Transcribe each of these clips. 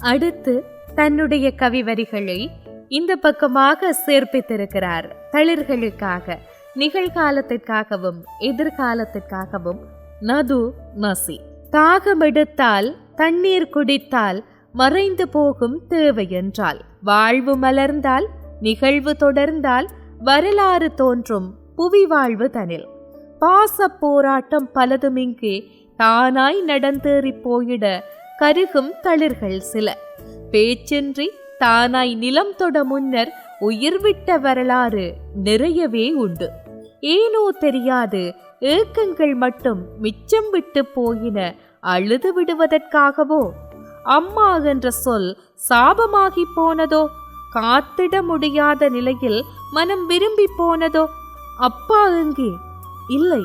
அடுத்து தன்னுடைய கவி வரிகளை இந்த பக்கமாக சேர்ப்பித்திருக்கிறார். தளிர்களுக்காக நிகழ்காலத்திற்காகவும் எதிர்காலத்திற்காகவும் நது நசி. தாகம் எடுத்தால் தண்ணீர் குடித்தால் மறைந்து போகும் தேவை என்றால் வாழ்வு மலர்ந்தால் நிகழ்வு தொடர்ந்தால் வரலாறு தோன்றும் புவி வாழ்வு தனில். பாச போராட்டம் பலதும் இங்கே தானாய் நடந்தேறி போயிட கருகும் தளிர்கள் சில. பேச்சின்றி தானாய் நிலம் தொட முன்னர் உயிர் விட்ட வரலாறு நிறையவே உண்டு. ஏனோ தெரியாது ஏக்கங்கள் மட்டும் மிச்சம் விட்டு போயின அழுது விடுவதற்காகவோ? அம்மா என்ற சொல் சாபமாகி போனதோ? காத்திட முடியாத நிலையில் மனம் விரும்பி போனதோ? அப்பா எங்கே? இல்லை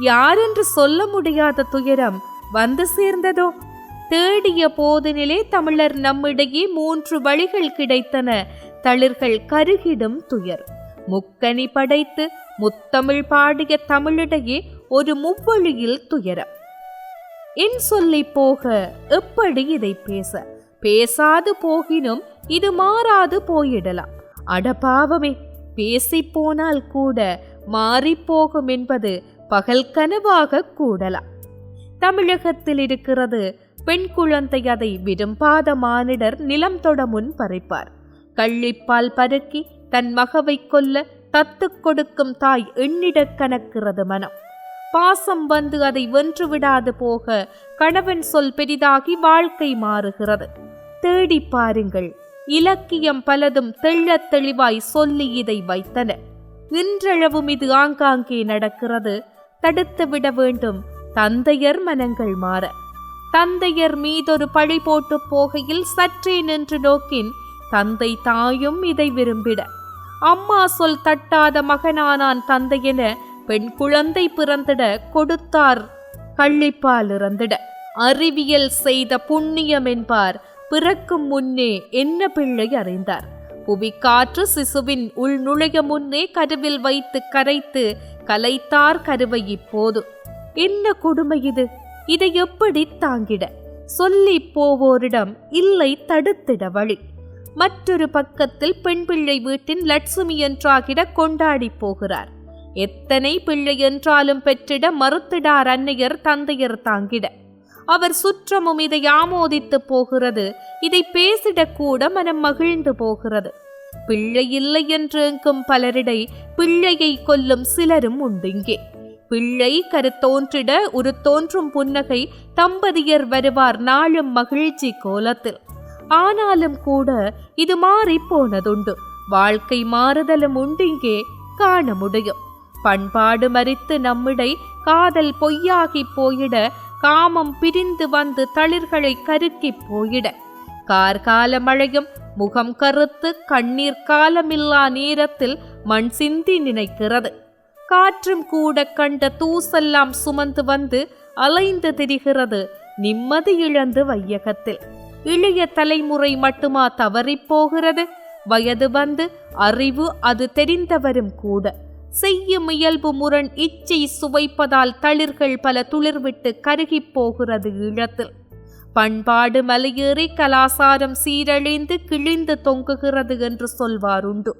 யாரென்று சொல்ல முடியாத துயரம் வந்து சேர்ந்ததோ? தேடிய போதினிலே தமிழர் நம்மிடையே மூன்று வழிகள் கிடைத்தன. தளிர்கள் கருகிடும் துயர். முக்கனி படைத்து முத்தமிழ் பாடிய தமிழிடையே ஒரு முவ்வழியில் துயரம் என் சொல்லி போக எப்படி இதை பேச? பேசாது போகினும் இது மாறாது போயிடலாம். அடபாவமே பேசி போனால் கூட மாறிப்போகும் என்பது பகல் கனவாக கூடலாம். தமிழகத்தில் இருக்கிறது பெண் குழந்தை அதை விரும்பாத மானிடர் நிலம் தொட முன் பறிப்பார். கள்ளிப்பால் பருக்கி தன் மகவை கொல்ல தத்து கொடுக்கும் தாய் எண்ணிடக் கணக்கிறது மனம். பாசம் வந்து அதை வென்று விடாது போக கணவன் சொல் பெரிதாகி வாழ்க்கை மாறுகிறது. தேடி பாருங்கள் இலக்கியம் பலதும் தெள்ளத் தெளிவாய் சொல்லி இதை வைத்தன. இன்றளவும் இது ஆங்காங்கே நடக்கிறது. தடுத்து விட வேண்டும் தந்தையர் மனங்கள் மாற. தந்தையர் மீதொரு பழி போட்டு போகையில் சற்றே நின்று நோக்கின் தந்தை தாயும் இதை விரும்பிட. அம்மா சொல் தட்டாத மகனானான் தந்தையென பெண் குழந்தை பிறந்திட கொடுத்தார் கள்ளிப்பால் இறந்திட. அறிவியல் செய்த புண்ணியம் என்பார் பிறக்கும் முன்னே என்ன பிள்ளை அறிந்தார். புவிக்காற்று சிசுவின் உள் நுழைய முன்னே கருவில் வைத்து கரைத்து கலைத்தார் கருவை இப்போது. என்ன கொடுமை இது? இதை எப்படி தாங்கிட? சொல்லி போவோரிடம் இல்லை தடுத்திட வழி. மற்றொரு பக்கத்தில் பெண் பிள்ளை வீட்டின் லட்சுமி என்றாகிட கொண்டாடி போகிறார். எத்தனை பிள்ளை என்றாலும் பெற்றிட மறுத்திடார் அன்னையர் தந்தையர் தாங்கிட. அவர் சுற்றமும் இதை ஆமோதித்து போகிறது. இதை பேசிடக்கூட மனம் மகிழ்ந்து போகிறது. பிள்ளை இல்லை என்று எங்கும் பலரிடை பிள்ளையை கொல்லும் சிலரும் உண்டு இங்கே. பிள்ளை கருத்தோன்றிட ஒரு தோன்றும் புன்னகை தம்பதியர் வருவார் நாளும் மகிழ்ச்சி கோலத்தில் ஆனாலும் கூட இது மாறி போனதுண்டு. வாழ்க்கை மாறுதலும் உண்டிங்கே காண முடியும். பண்பாடு மறித்து நம்மிடை காதல் பொய்யாகி போயிட காமம் பிரிந்து வந்து தளிர்களை கருக்கி போயிட. கார்கால மழையும் முகம் கருத்து கண்ணீர் காலமில்லா நேரத்தில் மண் சிந்தி நினைக்கிறது. காற்றும் கூட கண்ட தூசெல்லாம் சுமந்து வந்து அலைந்து திரிகிறது. நிம்மதி இழந்து வையகத்தில். இளைய தலைமுறை மட்டுமா தவறிப் போகிறது? வயது வந்து அறிவு அது தெரிந்தவரும் கூட. செய்யும் இயல்பு முரண் இச்சை சுவைப்பதால் தளிர்கள் பல துளிர்விட்டு கருகிப் போகிறது ஈழத்தில். பண்பாடு மலையேறி கலாசாரம் சீரழிந்து கிழிந்து தொங்குகிறது என்று சொல்வாருண்டு.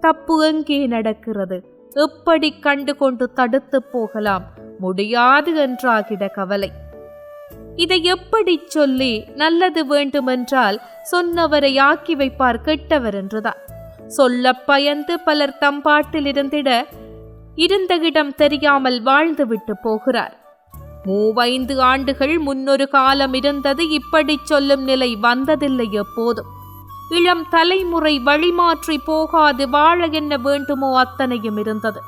தப்பு எங்கே நடக்கிறது? எப்படி கண்டு கொண்டு தடுத்து போகலாம்? முடியாது என்றாகிட கவலை. இதை எப்படி சொல்லி நல்லது வேண்டுமென்றால் சொன்னவரை ஆக்கி வைப்பார் கெட்டவர் என்றுதான். சொல்ல பயந்து பலர் தம்பாட்டில் இருந்திட இருந்த இடம் தெரியாமல் வாழ்ந்து விட்டு போகிறார். மூவைந்து ஆண்டுகள் முன்னொரு காலம் இருந்தது இப்படி சொல்லும் நிலை வந்ததில்லை எப்போதும் இளம் தலைமுறை வழிமாற்றி போகாது வாழ என்ன வேண்டுமோ அத்தனையும் இருந்தது.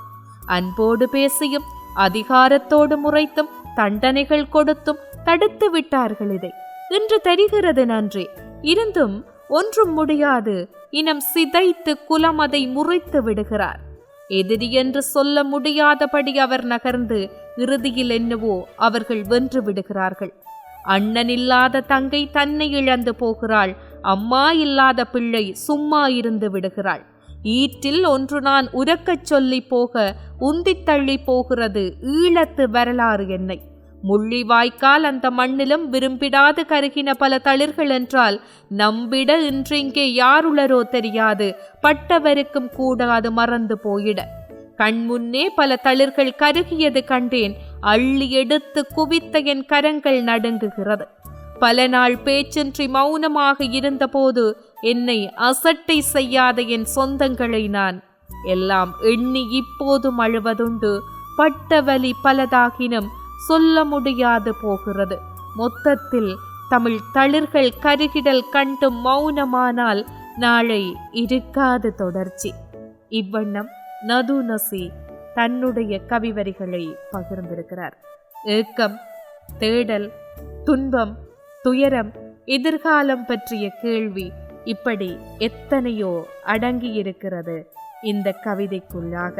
அன்போடு பேசியும் அதிகாரத்தோடு முறைத்தும் தண்டனைகள் கொடுத்தும் தடுத்து விட்டார்கள் இதை. இன்று தெரிகிறது நன்றி. இருந்தும் ஒன்றும் முடியாது. இனம் சிதைத்து குலம் அதை முறைத்து விடுகிறார். எதிரி என்று சொல்ல முடியாதபடி அவர் நகர்ந்து இறுதியில் என்னவோ அவர்கள் வென்று விடுகிறார்கள். அண்ணன் இல்லாத தங்கை தன்னை இழந்து போகிறாள். அம்மா இல்லாத பிள்ளை சும்மா இருந்து விடுகிறாள். ஈற்றில் ஒன்று நான் உரக்கச் சொல்லி போக உந்தித் தள்ளி போகிறது ஈழத்து வரலாறு என்னை. முள்ளிவாய்க்கால் அந்த மண்ணிலும் விரும்பிடாது கருகின பல தளிர்கள் என்றால் நம்பிட இன்றிங்கே யாருளரோ தெரியாது பட்டவருக்கும் கூடாது மறந்து போயிட. கண்முன்னே பல தளிர்கள் கருகியது கண்டேன் அள்ளி எடுத்து குவித்த என் கரங்கள் நடுங்குகிறது. பல நாள் பேச்சின்றி மௌனமாக இருந்தபோது என்னை அசட்டை செய்யாத என் சொந்தங்களை நான் எல்லாம் எண்ணி இப்போதும் அழுவதுண்டு. பட்ட வலி பலதாகினும் சொல்ல முடியாது போகிறது. மொத்தத்தில் தமிழ் தளிர்கள் கருகிடல் கண்டு மௌனமானால் நாளை இருக்காது தொடர்ச்சி. இவ்வண்ணம் நது நசி தன்னுடைய கவிவரிகளை பகிர்ந்திருக்கிறார். ஏக்கம் தேடல் துன்பம் துயரம் எதிர்காலம் பற்றிய கேள்வி இப்படி எத்தனையோ அடங்கியிருக்கிறது இந்த கவிதைக்குள்ளாக.